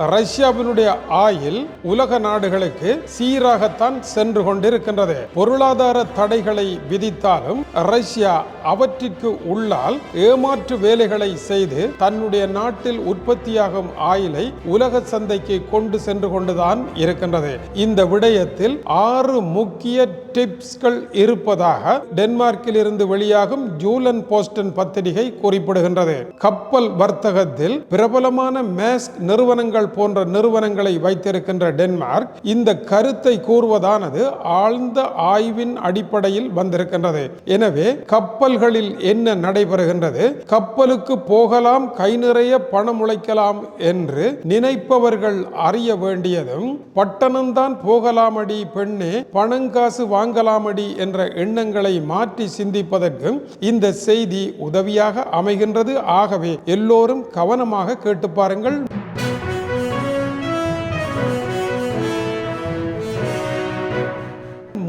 ரஷ்யாவினுடைய ஆயில் உலக நாடுகளுக்கு சீராகத்தான் சென்று கொண்டிருக்கின்றது. பொருளாதார தடைகளை விதித்தாலும் ரஷ்யா அவற்றிற்கு உள்ளால் ஏமாற்று வேலைகளை செய்து தன்னுடைய நாட்டில் உற்பத்தியாகும் ஆயிலை உலக சந்தைக்கு கொண்டு சென்று கொண்டுதான் இருக்கின்றது. இந்த விடயத்தில் ஆறு முக்கிய டிப்ஸ்கள் இருப்பதாக டென்மார்க்கில் இருந்து வெளியாகும் ஜூலன் போஸ்டன் பத்திரிகை குறிப்பிடுகின்றது. கப்பல் வர்த்தகத்தில் பிரபலமான மேஸ்க் நிறுவனங்கள் போன்ற நிறுவனங்களை வைத்திருக்கின்ற டென்மார்க் இந்த கருத்தை கூறுவதானது ஆழ்ந்த ஆய்வின் அடிப்படையில் வந்திருக்கின்றது. எனவே கப்பல்களில் என்ன நடைபெறுகின்றது? கப்பலுக்கு போகலாம் கை நிறைய பணம் உழைக்கலாம் என்று நினைப்பவர்கள் அறிய வேண்டியதும் பட்டணம்தான் போகலாமடி பெண்ணே பணங்காசு வாங்கலாமடி என்ற எண்ணங்களை மாற்றி சிந்திப்பதற்கும் இந்த செய்தி உதவியாக அமைகின்றது. ஆகவே எல்லோரும் கவனமாக கேட்டு பாருங்கள்.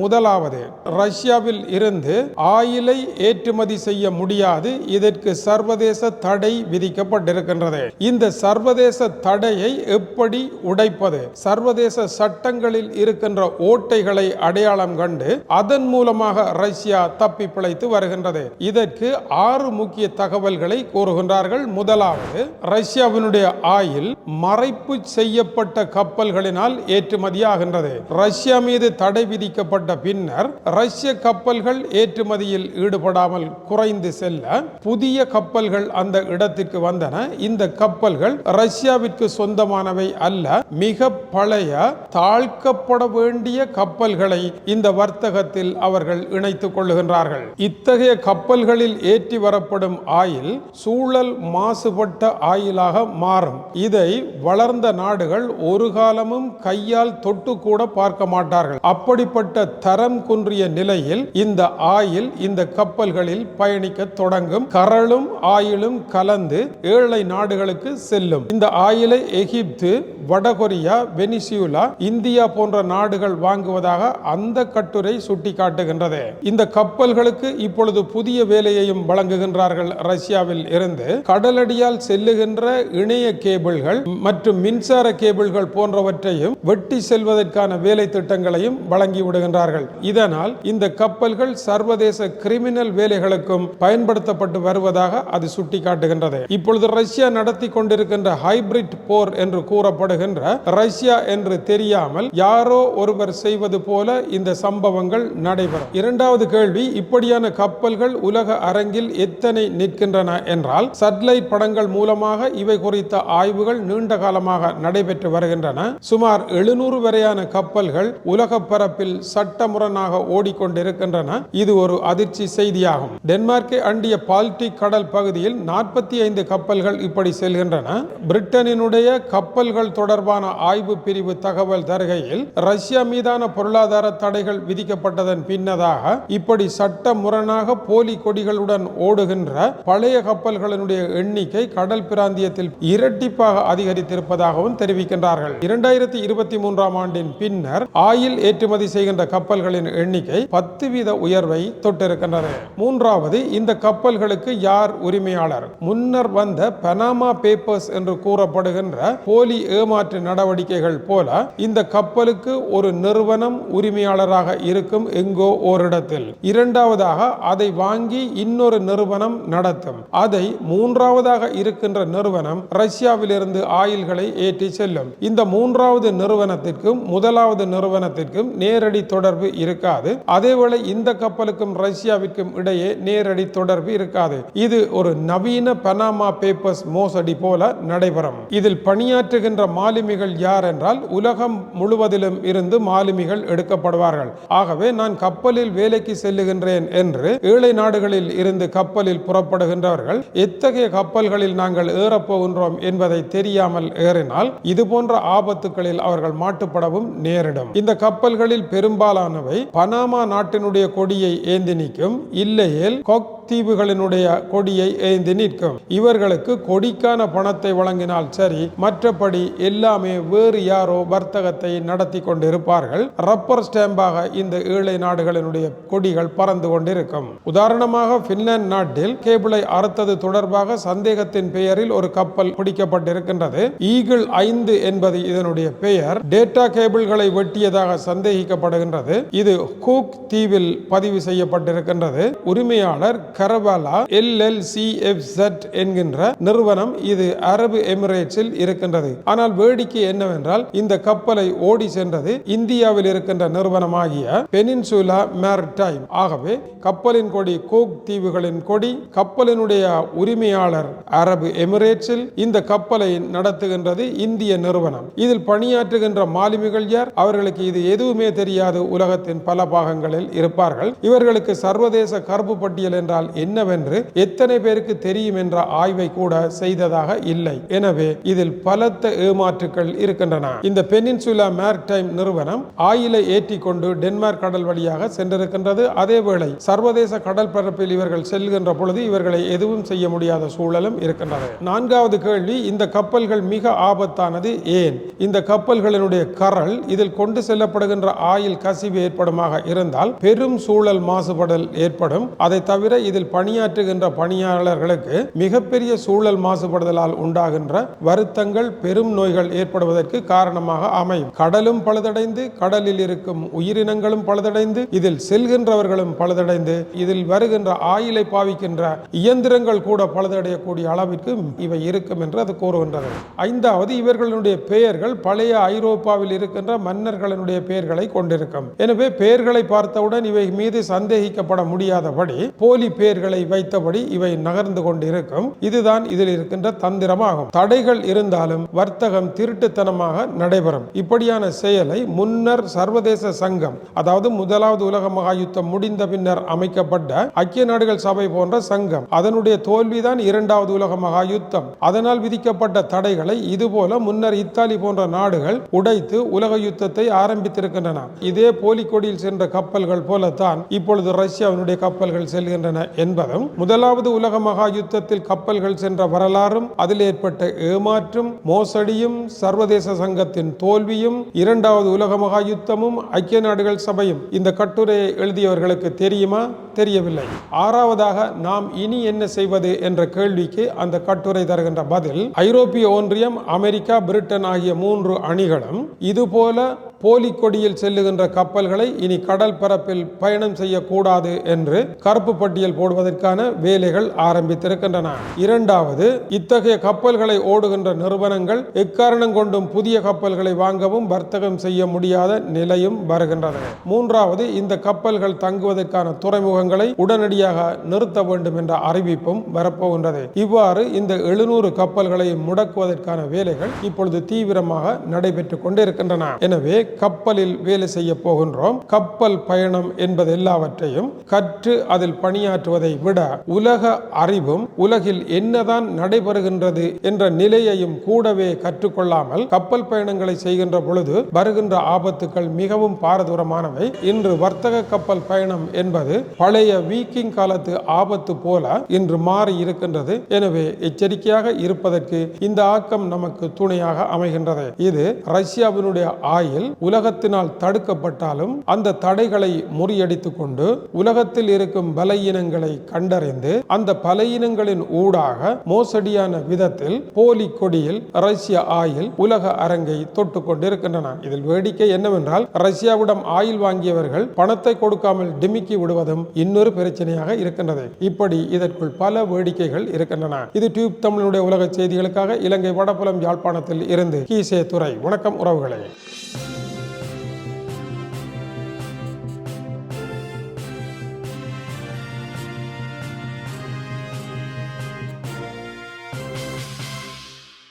முதலாவது ரஷ்யாவில் இருந்து ஆயிலை ஏற்றுமதி செய்ய முடியாது. இதற்கு சர்வதேச தடை விதிக்கப்பட்டிருக்கின்றது. இந்த சர்வதேச தடையை எப்படி உடைப்பது? சர்வதேச சட்டங்களில் இருக்கின்ற ஓட்டைகளை அடையாளம் கண்டு அதன் மூலமாக ரஷ்யா தப்பி பிழைத்து வருகின்றது. இதற்கு ஆறு முக்கிய தகவல்களை கூறுகின்றார்கள். முதலாவது ரஷ்யாவினுடைய ஆயில் மறைப்பு செய்யப்பட்ட கப்பல்களினால் ஏற்றுமதியாகின்றது. ரஷ்யா மீது தடை விதிக்கப்பட்ட பின்னர் ரஷ்ய கப்பல்கள் ஏற்றுமதியில் ஈடுபடாமல் குறைந்து செல்ல புதிய கப்பல்கள் அந்த இடத்திற்கு வந்தன. இந்த கப்பல்கள் ரஷ்யாவிற்கு சொந்தமானவை அல்ல. மிக பழைய தாழ்க்கப்பட வேண்டிய கப்பல்களை இந்த வர்த்தகத்தில் அவர்கள் இணைத்துக் கொள்ளுகின்றார்கள். இத்தகைய கப்பல்களில் ஏற்றி வரப்படும் ஆயில் சூழல் மாசுபட்ட ஆயிலாக மாறும். இதை வளர்ந்த நாடுகள் ஒரு காலமும் கையால் தொட்டு கூட பார்க்க மாட்டார்கள். அப்படிப்பட்ட தரம் குன்றிய நிலையில் இந்த ஆயில் இந்த கப்பல்களில் பயணிக்க தொடங்கும். கரளும் ஆயிலும் கலந்து ஏழை நாடுகளுக்கு செல்லும். இந்த ஆயிலை எகிப்து வடகொரியா வெனிசியுலா இந்தியா போன்ற நாடுகள் வாங்குவதாக அந்த கட்டுரை சுட்டிக்காட்டுகின்றது. இந்த கப்பல்களுக்கு இப்பொழுது புதிய வேலையையும் வழங்குகின்றார்கள் ரஷ்யாவில் இருந்து. கடலடியால் செல்லுகின்ற இணைய கேபிள்கள் மற்றும் மின்சார கேபிள்கள் போன்றவற்றையும் வெட்டி செல்வதற்கான வேலை திட்டங்களையும் வழங்கி விடுகின்றார்கள் இதனால் இந்த கப்பல்கள் சர்வதேச கிரிமினல் வேலைகளுக்கும் பயன்படுத்தப்பட்டு வருவதாக அது சுட்டிக்காட்டுகின்றது. இப்பொழுது ரஷ்யா நடத்தி கொண்டிருக்கின்ற ஹைபிரிட் போர் என்று கூறப்படுகின்ற ரஷ்யா என்று தெரியாமல் யாரோ ஒருவர் செய்வது போல இந்த சம்பவங்கள் நடைபெறும். இரண்டாவது கேள்வி இப்படியான கப்பல்கள் உலக அரங்கில் எத்தனை நிற்கின்றன என்றால் சட்டலைட் படங்கள் மூலமாக இவை குறித்த ஆய்வுகள் நீண்ட காலமாக நடைபெற்று வருகின்றன. சுமார் எழுநூறு வரையான கப்பல்கள் உலக பரப்பில் சட்டமுரணாக ஓடிக்கொண்டிருக்கின்றன. இது ஒரு அதிர்ச்சி செய்தியாகும். டென்மார்க்கை அண்டிய பால்டிக் கடல் பகுதியில் நாற்பத்தி ஐந்து கப்பல்கள் இப்படி செல்கின்றன. பிரிட்டனினுடைய கப்பல்கள் தொடர்பான ஆய்வு பிரிவு தகவல் தருகையில் ரஷ்யா மீதான பொருளாதார தடைகள் விதிக்கப்பட்டதன் பின்னதாக இப்படி சட்ட முரணாக போலி கொடிகளுடன் ஓடுகின்ற பழைய கப்பல்களினுடைய எண்ணிக்கை கடல் பிராந்தியத்தில் இரட்டிப்பாக அதிகரித்திருப்பதாகவும் தெரிவிக்கின்றார்கள். இரண்டாயிரத்தி இருபத்தி மூன்றாம் ஆண்டின் பின்னர் ஆயில் ஏற்றுமதி செய்கின்ற கப்பல்களின் எண்ணிக்கை பத்து வீத உயர்வை தொட்டிருக்கின்றது மூன்றாவது இந்த கப்பல்களுக்கு யார் உரிமையாளர்? முன்னர் வந்த பனாமா பேப்பர்ஸ் என்று கூறப்படுகின்ற போலி ஏமாற்று நடவடிக்கைகள் போல இந்த கப்பலுக்கு ஒரு நிறுவனம் உரிமையாளராக இருக்கும் எங்கோ ஓரிடத்தில். இரண்டாவதாக அதை வாங்கி இன்னொரு நிறுவனம் நடத்தும். அதை மூன்றாவதாக இருக்கின்ற நிறுவனம் ரஷ்யாவிலிருந்து ஆயில்களை ஏற்றி செல்லும். இந்த மூன்றாவது நிறுவனத்திற்கும் முதலாவது நிறுவனத்திற்கும் நேரடி தொடர்பு இருக்காது. அதேவேளை இந்த கப்பலுக்கும் ரஷ்யாவிற்கும் இடையே நேரடி தொடர்பு இருக்காது. இது ஒரு நவீன பனாமா பேப்பர்ஸ் மோசடி போல நடைபெறும். இதில் பணியாற்றுகின்ற மாலுமிகள் யார் என்றால் உலகம் முழுவதிலும் இருந்து மாலுமிகள் எடுக்கப்படுவார்கள். ஆகவே நான் கப்பலில் வேலைக்கு செல்லுகின்றேன் என்று ஏழை நாடுகளில் இருந்து கப்பலில் புறப்படுகின்றவர்கள் எத்தகைய கப்பல்களில் நாங்கள் ஏறப்போகின்றோம் என்பதை தெரியாமல் ஏறினால் இது போன்ற ஆபத்துகளில் அவர்கள் மாட்டுப்படவும் நேரிடும். இந்த கப்பல்களில் பெரும்பாலானவை பனாமா நாட்டினுடைய கொடியை ஏந்தி நிற்கும். இல்லையேல் கொக் தீவுகளினுடைய கொடியை ஏந்தி நிற்கும். இவர்களுக்கு கொடிக்கான பணத்தை வழங்கினால் சரி மற்றபடி எல்லாமே வேறு யாரோ வர்த்தகத்தை நடத்தி கொண்டிருப்பார்கள். ரப்பர் ஸ்டாம்பாக இந்த ஏழை நாடுகளினுடைய கொடிகள் பறந்து கொண்டிருக்கும். உதாரணமாக பின்லாந்து நாட்டில் கேபிளை அறுத்தது தொடர்பாக சந்தேகத்தின் பெயரில் ஒரு கப்பல் பிடிக்கப்பட்டிருக்கின்றது. ஈகிள் ஐந்து என்பது இதனுடைய பெயர். டேட்டா கேபிள்களை வெட்டியதாக சந்தேகிக்கப்படுகின்றது. இது கூக் தீவில் பதிவு செய்யப்பட்டிருக்கின்றது. உரிமையாளர் கரபாலா எல் எல் சி எஃப் என்கின்ற நிறுவனம் இது அரபு எமிரேட்ஸில் இருக்கின்றது. ஆனால் வேடிக்கை என்னவென்றால் இந்த கப்பலை ஓடி சென்றது இந்தியாவில் இருக்கின்ற நிறுவனமாகிய பெனின்சுலா மேரிடைம். ஆகவே கப்பலின் கொடி கூக் தீவுகளின் கொடி கப்பலினுடைய உரிமையாளர் அரபு எமிரேட்ஸில் இந்த கப்பலை நடத்துகின்றது இந்திய நிறுவனம். இதில் பணியாற்றுகின்ற மாலுமிகள் யார்? அவர்களுக்கு இது எதுவுமே தெரியாது உலகத்தின் பல பாகங்களில் இருப்பார்கள். இவர்களுக்கு சர்வதேச கருப்பு பட்டியல் என்றால் என்னவென்று எத்தனை பேருக்கு தெரியும் என்ற ஆய்வை கூட செய்ததாக இல்லை. எனவே இதில் பலத்த ஏமாற்றுக்கள் இருக்கின்றன. இந்த பெனின்சுலா மேர்டைம் நிறுவனம் ஆயிலை ஏற்றிக்கொண்டு டென்மார்க் கடல் வழியாக சென்றிருக்கின்றது. அதேவேளை சர்வதேச கடல் பரப்பில் இவர்கள் செல்கின்ற பொழுது இவர்களை எதுவும் செய்ய முடியாத சூழலும் இருக்கின்றது. நான்காவது கேள்வி இந்த கப்பல்கள் மிக ஆபத்தானது ஏன்? இந்த கப்பல்களினுடைய கரல் இதில் கொண்டு செல்லப்படுகின்ற ஆயில் கசிவு ஏற்படுமாக இருந்தால் பெரும் சூழல் மாசுபடல் ஏற்படும். அதை தவிர இதில் பணியாற்றுகின்ற பணியாளர்களுக்கு மிகப்பெரிய சூழல் மாசுபடுதலால் உண்டாகின்ற வருத்தங்கள் பெரும் நோய்கள் ஏற்படுவதற்கு காரணமாக அமையும். கடலும் பழுதடைந்து கடலில் இருக்கும் உயிரினங்களும் பழுதடைந்து இதில் செல்கின்றவர்களும் பழுதடைந்து இதில் வருகின்ற ஆயிலை பாவிக்கின்ற இயந்திரங்கள் கூட பழுதடையக்கூடிய அளவிற்கு இவை இருக்கும் என்று அது கூறுகின்றது. ஐந்தாவது இவர்களுடைய பெயர்கள் பழைய ஐரோப்பாவில் இருக்கின்ற மன்னர்களினுடைய பெயர்களை கொண்டிருக்கும். எனவே பெயர்களை பார்த்தவுடன் இவை மீது சந்தேகிக்கப்பட முடியாதபடி போலி பெயர்களை வைத்தபடி இவை நகர்ந்து கொண்டிருக்கும். இதுதான் இதில் இருக்கின்ற தந்திரமாகும். தடைகள் இருந்தாலும் வர்த்தகம் திருட்டுத்தனமாக நடைபெறும். இப்படியான செயலை முன்னர் சர்வதேச சங்கம் அதாவது முதலாவது உலக மகாயுத்தம் முடிந்த பின்னர் அமைக்கப்பட்ட ஐக்கிய நாடுகள் சபை போன்ற சங்கம் அதனுடைய தோல்விதான் இரண்டாவது உலக மகாயுத்தம். அதனால் விதிக்கப்பட்ட தடைகளை இதுபோல முன்னர் இத்தாலி போன்ற நாடுகள் உடைத்து உலக யுத்தத்தை ஆரம்பித்திருக்கின்றன. இதே போலி கொடியில் சென்ற கப்பல்கள் போலத்தான் இப்பொழுது ரஷ்யாவினுடைய கப்பல்கள் செல்கின்றன. என்பதும் முதலாவது உலக மகா யுத்தத்தில் கப்பல்கள் சென்ற வரலாறும் அதில் ஏற்பட்ட ஏமாற்றும் மோசடியும் சர்வதேச சங்கத்தின் தோல்வியும் இரண்டாவது உலக மகா யுத்தமும் ஐக்கிய நாடுகள் சபையும். இந்த கட்டுரையை எழுதியவர்களுக்கு தெரியுமா? தெரியவில்லை. ஆறாவதாக நாம் இனி என்ன செய்வது என்ற கேள்விக்கு அந்த கட்டுரை தருகின்ற பதில் ஐரோப்பிய ஒன்றியம் அமெரிக்கா பிரிட்டன் ஆகிய மூன்று அணிகளும் இதுபோல போலி கொடியில் செல்லுகின்ற கப்பல்களை இனி கடல் பரப்பில் பயணம் செய்யக்கூடாது என்று கருப்பு பட்டியல் போடுவதற்கான வேலைகள் ஆரம்பித்திருக்கின்றன. இரண்டாவது இத்தகைய கப்பல்களை ஓடுகின்ற நிறுவனங்கள் எக்காரணம் கொண்டும் புதிய கப்பல்களை வாங்கவும் வர்த்தகம் செய்ய முடியாத நிலையும் வருகின்றது. மூன்றாவது இந்த கப்பல்கள் தங்குவதற்கான துறைமுகங்களை உடனடியாக நிறுத்த வேண்டும் என்ற அறிவிப்பும் வரப்போகின்றது. இவ்வாறு இந்த எழுநூறு கப்பல்களை முடக்குவதற்கான வேலைகள் இப்பொழுது தீவிரமாக நடைபெற்றுக் கொண்டிருக்கின்றன. எனவே கப்பலில் வேலை செய்ய போகின்றோம். கப்பல் பயணம் என்பது எல்லாவற்றையும் கற்று அதில் பணியாற்றுவதை விட உலக அறிவும் உலகில் என்னதான் நடைபெறுகின்றது என்ற நிலையையும் கூடவே கற்றுக்கொள்ளாமல் கப்பல் பயணங்களை செய்கின்ற பொழுது வருகின்ற ஆபத்துக்கள் மிகவும் பாரதூரமானவை. இன்று வர்த்தக கப்பல் பயணம் என்பது பழைய வீக்கிங் காலத்து ஆபத்து போல இன்று மாறி இருக்கின்றது. எனவே எச்சரிக்கையாக இருப்பதற்கு இந்த ஆக்கம் நமக்கு துணையாக அமைகின்றது. இது ரஷ்யாவினுடைய ஆயில் உலகத்தினால் தடுக்கப்பட்டாலும் அந்த தடைகளை முறியடித்துக் கொண்டு உலகத்தில் இருக்கும் பலையினங்களை கண்டறிந்து அந்த பலையினங்களின் ஊடாக மோசடியான விதத்தில் போலி கொடியில் ரஷ்ய ஆயில் உலக அரங்கை தொட்டு கொண்டிருக்கின்றன. இதில் வேடிக்கை என்னவென்றால் ரஷ்யாவிடம் ஆயில் வாங்கியவர்கள் பணத்தை கொடுக்காமல் டிமிக்கி விடுவதும் இன்னொரு பிரச்சனையாக இருக்கின்றது. இப்படி இதற்குள் பல வேடிக்கைகள் இருக்கின்றன. இது டியூப் தமிழுடைய உலக செய்திகளுக்காக இலங்கை வடபுலம் யாழ்ப்பாணத்தில் இருந்து கீசே துறை வணக்கம் உறவுகளே.